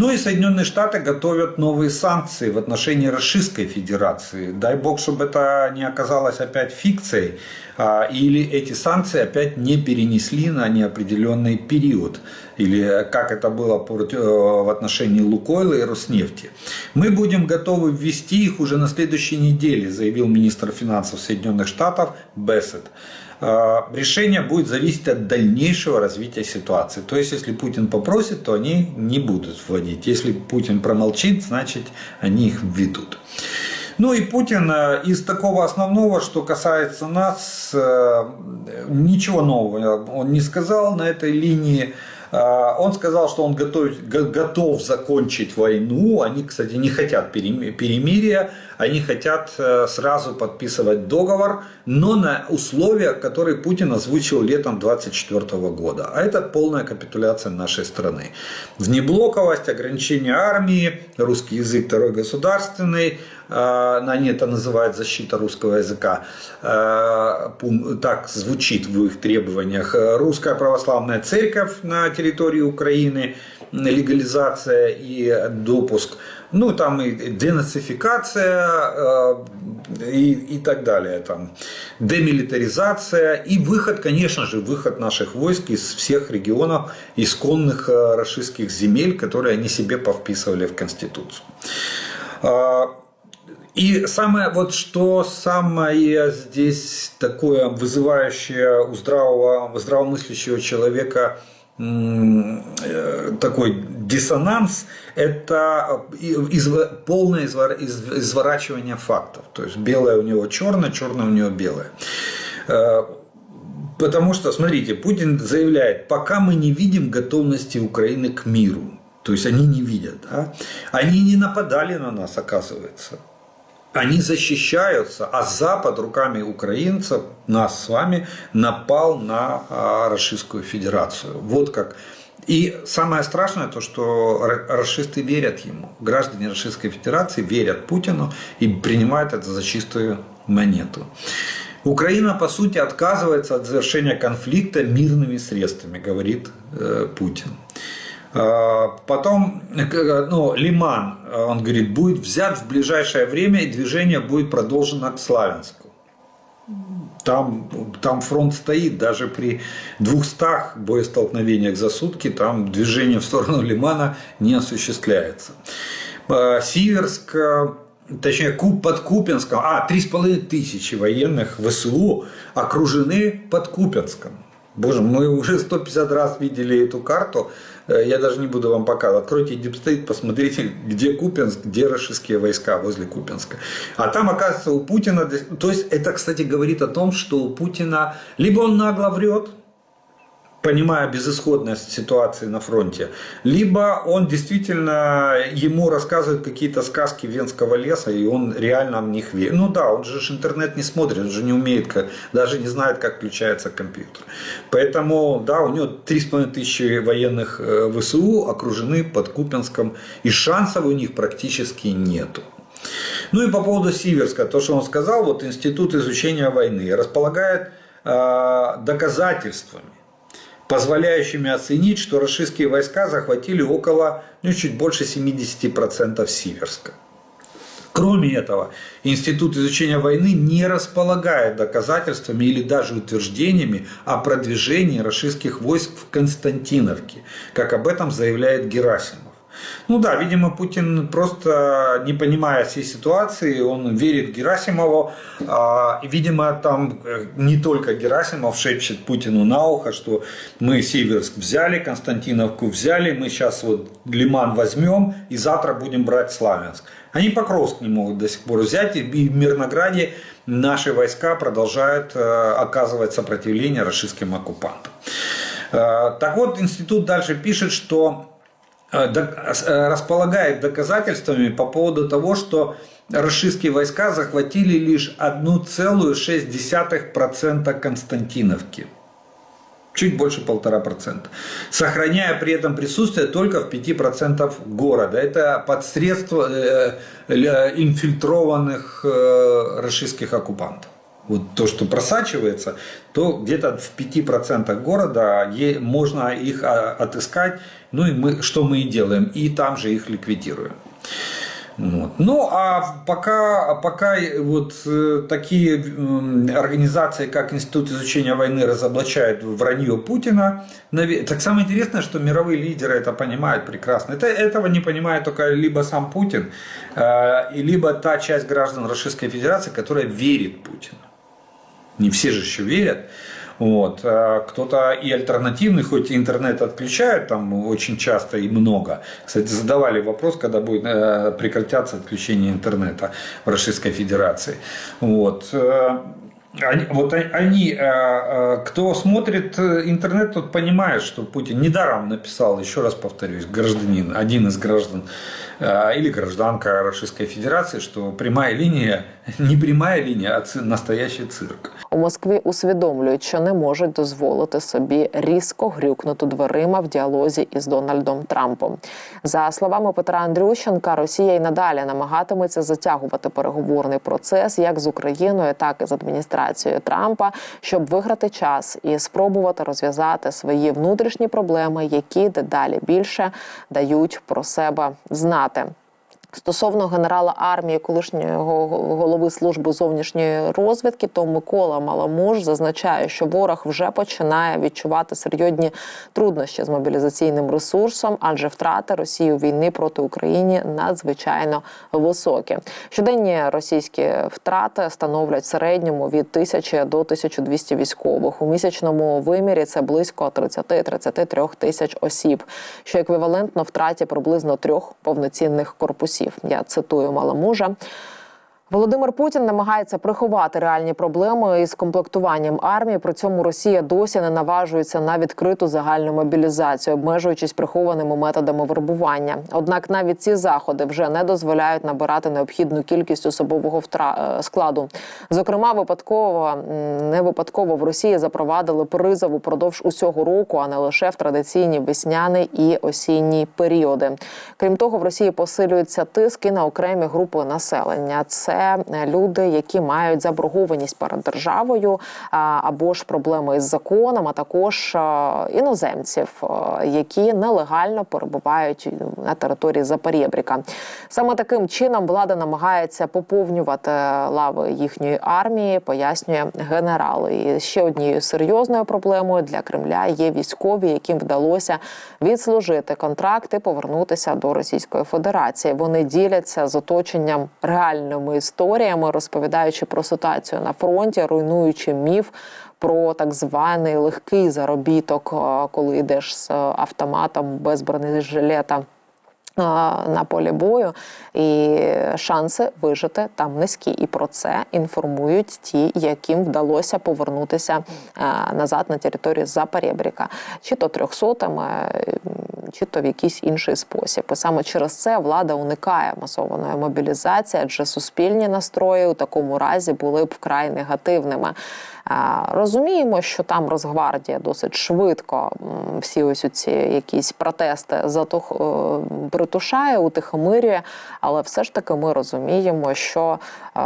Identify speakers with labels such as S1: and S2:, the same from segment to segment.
S1: Ну и Соединенные Штаты готовят новые санкции в отношении Российской Федерации. Дай бог, чтобы это не оказалось опять фикцией, а, или эти санкции опять не перенесли на неопределенный период, или как это было э, в отношении Лукойла и Роснефти. Мы будем готовы ввести их уже на следующей неделе, заявил министр финансов Соединенных Штатов Бессет. Э, Решение будет зависеть от дальнейшего развития ситуации. То есть, если Путин попросит, то они не будут вводить. Если Путин промолчит, значит, они их введут. Ну и Путин э, из такого основного, что касается нас, э, ничего нового он не сказал на этой линии. Э, Он сказал, что он готов, го- готов закончить войну. Они, кстати, не хотят перем- перемирия. Они хотят э, сразу подписывать договор, но на условиях, которые Путин озвучил летом 2024 года. А это полная капитуляция нашей страны. Внеблоковость, ограничение армии, русский язык второй государственный, они это называют защита русского языка, Э, так звучит в их требованиях. Э, Русская православная церковь на территории Украины, легализация и допуск. Ну, там и денацификация э, и, и так далее. Там, демилитаризация и выход, конечно же, выход наших войск из всех регионов исконных э, российских земель, которые они себе повписывали в Конституцию. И самое, вот что самое здесь такое вызывающее у здравого, здравомыслящего человека э, такой диссонанс, это полное извор- из- изворачивание фактов. То есть белое у него черное, черное у него белое. Э, Потому что, смотрите, Путин заявляет, пока мы не видим готовности Украины к миру, то есть они не видят, да? они не нападали на нас, оказывается. Они защищаются, а Запад руками украинцев, нас с вами, напал на а, Российскую Федерацию. Вот как. И самое страшное то, что ра- расисты верят ему. Граждане Российской Федерации верят Путину и принимают это за чистую монету. Украина, по сути, отказывается от завершения конфликта мирными средствами, говорит э, Путин. А, Потом, э, ну, Лиман, э, он говорит, будет взят в ближайшее время и движение будет продолжено к Славянску. Там, там фронт стоит, даже при 200 боестолкновениях за сутки, там движение в сторону Лимана не осуществляется. Э, Сиверск, э, точнее под Купенском, а, 3,5 тысячи военных ВСУ окружены под Купенском. Боже, мы уже 150 раз видели эту карту, Э, я даже не буду вам показывать. Откройте Дипстейт, посмотрите, где Купенск, где российские войска возле Купенска. А там, оказывается, у Путина... То есть, это, кстати, говорит о том, что у Путина... Либо он нагло врет, понимая безысходность ситуации на фронте, либо он действительно, ему рассказывают какие-то сказки Венского леса, и он реально в них верит. Ну да, он же интернет не смотрит, он же не умеет, даже не знает, как включается компьютер. Поэтому, да, у него 3,5 тысячи военных э, ВСУ окружены под Купенском, и шансов у них практически нету. Ну и по поводу Сиверска, то, что он сказал, вот Институт изучения войны располагает э, доказательствами, позволяющими оценить, что российские войска захватили около, ну, чуть больше 70% Сиверска. Кроме этого, Институт изучения войны не располагает доказательствами или даже утверждениями о продвижении российских войск в Константиновке, как об этом заявляет Герасимов. Ну да, видимо, Путин просто не понимая всей ситуации, он верит Герасимову. а, И, видимо, там э, не только Герасимов шепчет Путину на ухо, что мы Северск взяли, Константиновку взяли, мы сейчас вот Лиман возьмем и завтра будем брать Славянск. Они Покровск не могут до сих пор взять, и в Мирнограде наши войска продолжают э, оказывать сопротивление российским оккупантам. Э, Так вот, институт дальше пишет, что располагает доказательствами по поводу того, что российские войска захватили лишь 1,6% Константиновки. Чуть больше полтора процента. Сохраняя при этом присутствие только в 5% города. Это под средства э, э, инфильтрованных э, российских оккупантов. Вот то, что просачивается, то где-то в 5% города можно их а, отыскать, ну и мы, что мы и делаем, и там же их ликвидируем. Вот. Ну, а пока, пока вот э, такие организации, как Институт изучения войны, разоблачают вранье Путина, так самое интересное, что мировые лидеры это понимают прекрасно. Это, этого не понимает только либо сам Путин, э, либо та часть граждан Российской Федерации, которая верит Путину. Не все же еще верят. Вот. а Кто-то и альтернативный, хоть и интернет отключают там очень часто и много. Кстати, задавали вопрос, когда будет э, прекратятся отключение интернета в Российской Федерации. Вот. Э, Они, вот они, э, э, кто смотрит э, интернет, тот понимает, что Путин недаром написал, еще раз повторюсь, гражданин, один из граждан э, или гражданка Российской Федерации, что прямая линия, не прямая линия, а ци- настоящий цирк.
S2: У Москві усвідомлюють, що не можуть дозволити собі різко грюкнути дверима в діалозі із Дональдом Трампом. За словами Петра Андрющенка, Росія й надалі намагатиметься затягувати переговорний процес як з Україною, так і з адміністрацією Трампа, щоб виграти час і спробувати розв'язати свої внутрішні проблеми, які дедалі більше дають про себе знати. them. Стосовно генерала армії, колишнього голови служби зовнішньої розвідки, то Микола Маламуш зазначає, що ворог вже починає відчувати серйозні труднощі з мобілізаційним ресурсом, адже втрати Росії у війни проти України надзвичайно високі. Щоденні російські втрати становлять в середньому від 1000 до 1200 військових. У місячному вимірі це близько 30-33 тисяч осіб, що еквівалентно втраті приблизно трьох повноцінних корпусів. Я цитую Маламужа. Володимир Путін намагається приховати реальні проблеми із комплектуванням армії. При цьому Росія досі не наважується на відкриту загальну мобілізацію, обмежуючись прихованими методами вербування. Однак навіть ці заходи вже не дозволяють набирати необхідну кількість особового е, складу. Зокрема, випадково не випадково в Росії запровадили призов упродовж усього року, а не лише в традиційні весняний і осінні періоди. Крім того, в Росії посилюється тиск і на окремі групи населення. Це е, люди, які мають заборгованість перед державою або ж проблеми із законом, а також е, іноземців, е, які нелегально перебувають на території Запорєбріка. Саме таким чином влада намагається поповнювати лави їхньої армії, пояснює генерал. І ще однією серйозною проблемою для Кремля є військові, яким вдалося відслужити контракти, повернутися до Російської Федерації. Вони діляться з оточенням реальними розповідаючи про ситуацію на фронті, руйнуючи міф. Про так званий легкий заробіток, е, коли йдеш з автоматом без бронежилета на полі бою, і шанси вижити там низькі. І про це інформують ті, яким вдалося повернутися назад на територію Запорєбріка, чи то трьохсотами, чи то в якийсь інший спосіб. І саме через це влада уникає масованої мобілізації, адже суспільні настрої у такому разі були б вкрай негативними. Розуміємо, що там Росгвардія досить швидко всі ось ці якісь протести затух е, притушає, утихомирює, але все ж таки ми розуміємо, що е,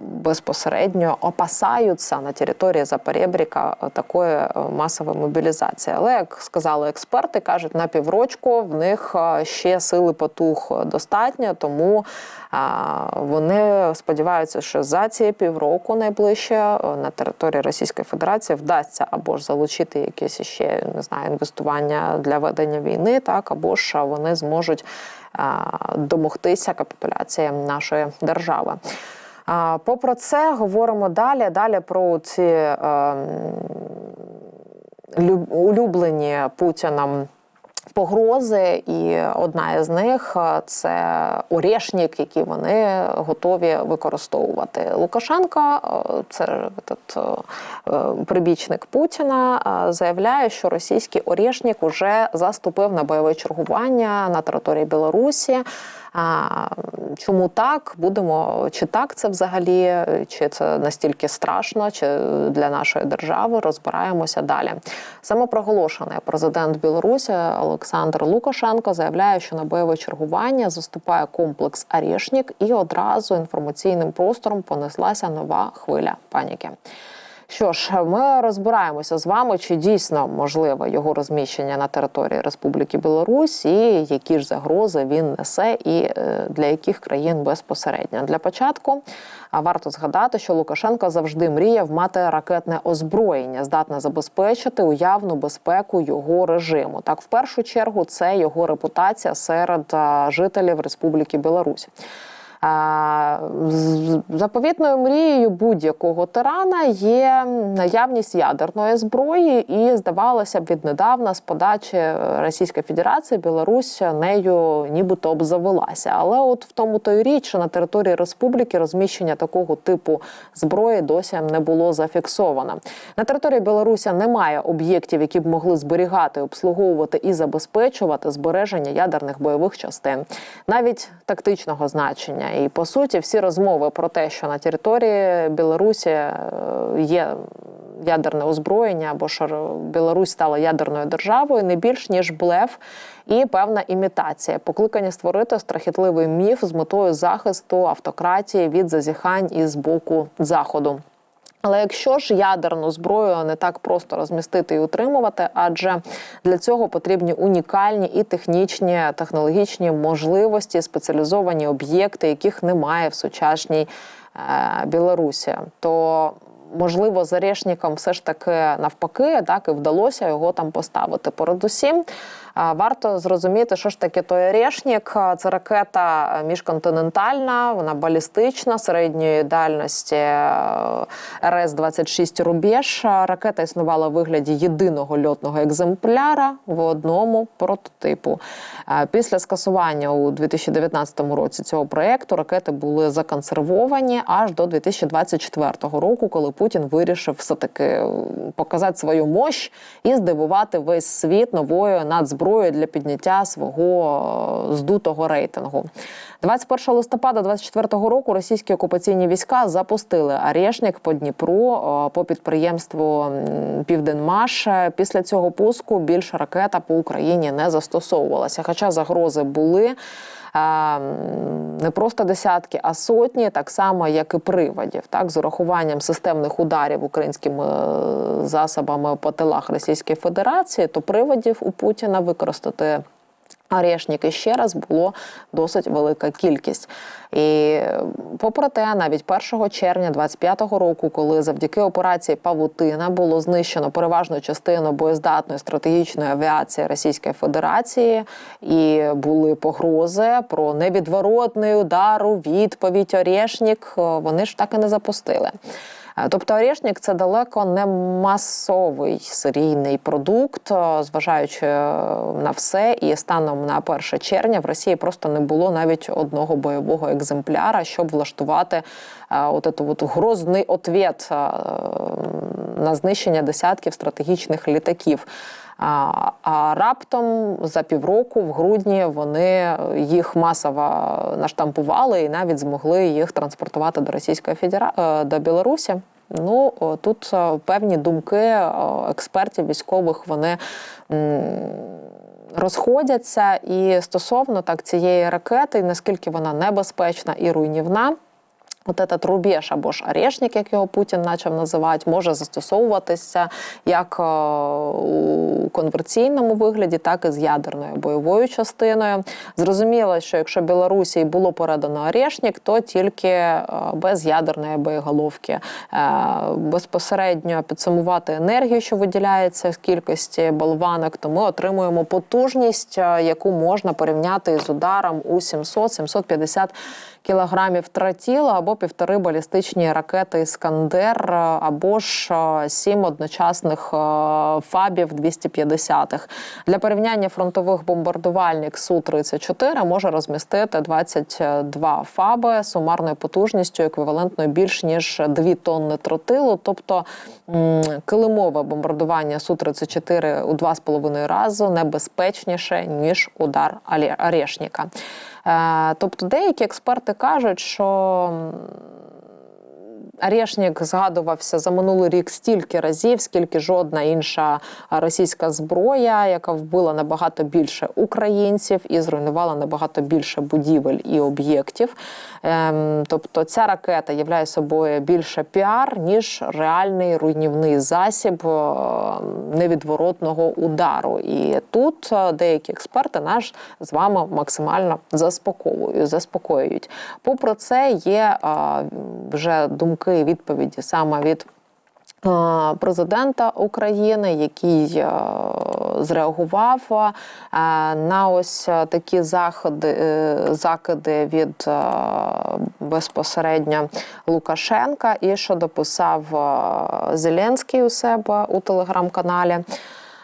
S2: безпосередньо опасаються на території Запорєбріка такої е, масової мобілізації. Але як сказали експерти, кажуть, на піврочку в них ще сили потух достатньо, тому Вони сподіваються, що за ці півроку найближче на території Російської Федерації вдасться або ж залучити якесь ще не знаю інвестування для ведення війни, так або ж вони зможуть домогтися капітуляції нашої держави. Попри це, говоримо далі. Далі про ці е, люб- улюблені Путіном погрози, і одна із них е, це орешник, який вони готові використовувати. Лукашенко, е, це этот, е, прибічник Путіна, заявляє, що російський орешник вже заступив на бойове чергування на території Білорусі. А, чому так? Будемо чи так це взагалі, чи це настільки страшно, чи для нашої держави розбираємося далі. Самопроголошений президент Білорусі Олександр Лукашенко заявляє, що на бойове чергування заступає комплекс Арішнік, і одразу інформаційним простором понеслася нова хвиля паніки. Що ж, ми розбираємося з вами, чи дійсно можливе його розміщення на території Республіки Білорусь, і які ж загрози він несе, і е, для яких країн безпосередньо. Для початку варто згадати, що Лукашенко завжди мріяв мати ракетне озброєння, здатне забезпечити уявну безпеку його режиму. Так, в першу чергу, це його репутація серед жителів Республіки Білорусь. Заповітною мрією будь-якого тирана є наявність ядерної зброї, і здавалося б, віднедавна з подачі Російської Федерації Білорусь нею нібито обзавелася. Але от в тому то й річ, що на території республіки розміщення такого типу зброї досі не було зафіксовано. На території Білорусі немає об'єктів, які б могли зберігати, обслуговувати і забезпечувати збереження ядерних бойових частин, навіть тактичного значення. І по суті, всі розмови про те, що на території Білорусі е, є ядерне озброєння, або що Білорусь стала ядерною державою, не більш ніж блеф і певна імітація, покликані створити страхітливий міф з метою захисту автократії від зазіхань із боку заходу. Але якщо ж ядерну зброю не так просто розмістити і утримувати, адже для цього потрібні унікальні і технічні технологічні можливості, спеціалізовані об'єкти, яких немає в сучасній е, Білорусі, то можливо з все ж таки навпаки, так і вдалося його там поставити. Передусім. Варто зрозуміти, що ж таке той Орешник. Це ракета міжконтинентальна, вона балістична, середньої дальності РС-26 Рубеж. Ракета існувала в вигляді єдиного льотного екземпляра в одному прототипу. Після скасування у 2019 році цього проєкту ракети були законсервовані аж до 2024 року, коли Путін вирішив все-таки е, показати свою мощь і здивувати весь світ новою надзброєю для підняття свого е, здутого рейтингу. 21 листопада 2024 року російські окупаційні війська запустили Арешник по Дніпру е, по підприємству Південмаш. Після цього пуску більше ракета по Україні не застосовувалася. Хоча загрози були. Не просто десятки, а сотні, так само як і приводів, так? З урахуванням системних ударів українськими е, засобами по телах Російської Федерації, то приводів у Путіна використати Орешники ще раз було досить велика кількість. І попри те, навіть 1 червня 25-го року, коли завдяки операції Павутина було знищено переважну частину боєздатної стратегічної авіації Російської Федерації, і були погрози про невідворотний удар у відповідь Орешник, е, вони ж так і не запустили. Е, Тобто Орешник – це далеко не масовий серійний продукт, е, зважаючи е, на все. І станом на 1 червня в Росії просто не було навіть одного бойового екземпляра, щоб влаштувати е, от эту от грозний ответ е, на знищення десятків стратегічних літаків. А, раптом за півроку, в грудні, вони їх масово наштампували і навіть змогли їх транспортувати до Російської Федерації до Білорусі. Ну тут е, певні думки експертів військових вони розходяться. І стосовно так цієї ракети, наскільки вона небезпечна і руйнівна. От этот рубеж або ж орешник, як його Путін почав називати, може застосовуватися як е, у конверційному вигляді, так і з ядерною бойовою частиною. Зрозуміло, що якщо Білорусі було передано орешник, то тільки е, без ядерної боєголовки. Е, Безпосередньо підсумувати енергію, що виділяється в кількості болванок, то ми отримуємо потужність, яку можна порівняти з ударом у 700-750 кілограмів тротіла або півтори балістичні ракети Іскандер, е, або ж е, сім одночасних е, фабів 250-х. Для порівняння фронтових бомбардувальник су 34 може розмістити 22 фаби сумарною потужністю еквівалентною більш ніж 2 тонни тротилу, тобто килимове бомбардування су 34 у 2,5 рази небезпечніше ніж удар. Е, Тобто деякі експерти кажуть, що Арешнік згадувався за минулий рік стільки разів, скільки жодна інша російська зброя, яка вбила набагато більше українців і зруйнувала набагато більше будівель і об'єктів. Ем, тобто ця ракета являє собою більше піар, ніж реальний руйнівний засіб е, невідворотного удару. І тут е, деякі експерти наш з вами максимально заспокоюють. Попри це, є е, вже думки і відповіді саме від. Президента України, який е, зреагував е, на ось е, такі заходи, закиди від безпосередньо Лукашенка, і що дописав Зеленський у себе у телеграм-каналі.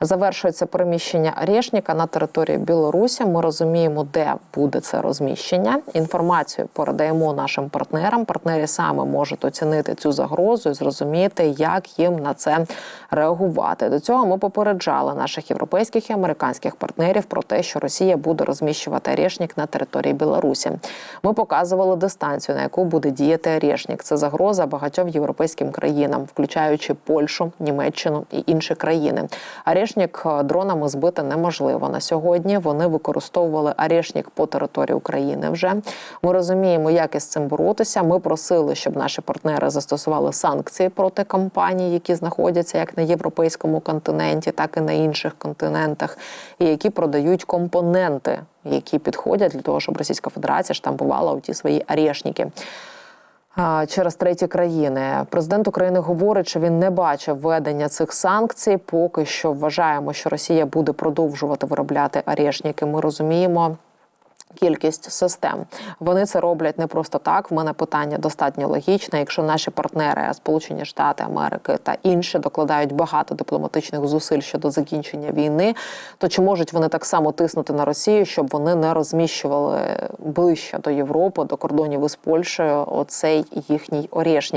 S2: Завершується переміщення Решніка на території Білорусі. Ми розуміємо, де буде це розміщення. Інформацію передаємо нашим партнерам. Партнери саме можуть оцінити цю загрозу і зрозуміти, як їм на це реагувати. До цього ми попереджали наших європейських і американських партнерів про те, що Росія буде розміщувати Решнік на території Білорусі. Ми показували дистанцію, на яку буде діяти Решнік. Це загроза багатьом європейським країнам, включаючи Польщу, Німеччину і інші країни. Арешнік дронами збити неможливо на сьогодні. Вони використовували арешнік по території України. Вже ми розуміємо, як із цим боротися. Ми просили, щоб наші партнери застосували санкції проти компаній, які знаходяться як на європейському континенті, так і на інших континентах, і які продають компоненти, які підходять для того, щоб Російська Федерація штампувала у ті свої арешники. Через треті країни. Президент України говорить, що він не бачив введення цих санкцій. Поки що вважаємо, що Росія буде продовжувати виробляти орешники. Ми розуміємо. Кількість систем вони це роблять не просто так. В мене питання достатньо логічне. Якщо наші партнери, Сполучені Штати Америки та інші докладають багато дипломатичних зусиль щодо закінчення війни, то чи можуть вони так само тиснути на Росію, щоб вони не розміщували ближче до Європи, до кордонів із Польщею, оцей їхній орешник?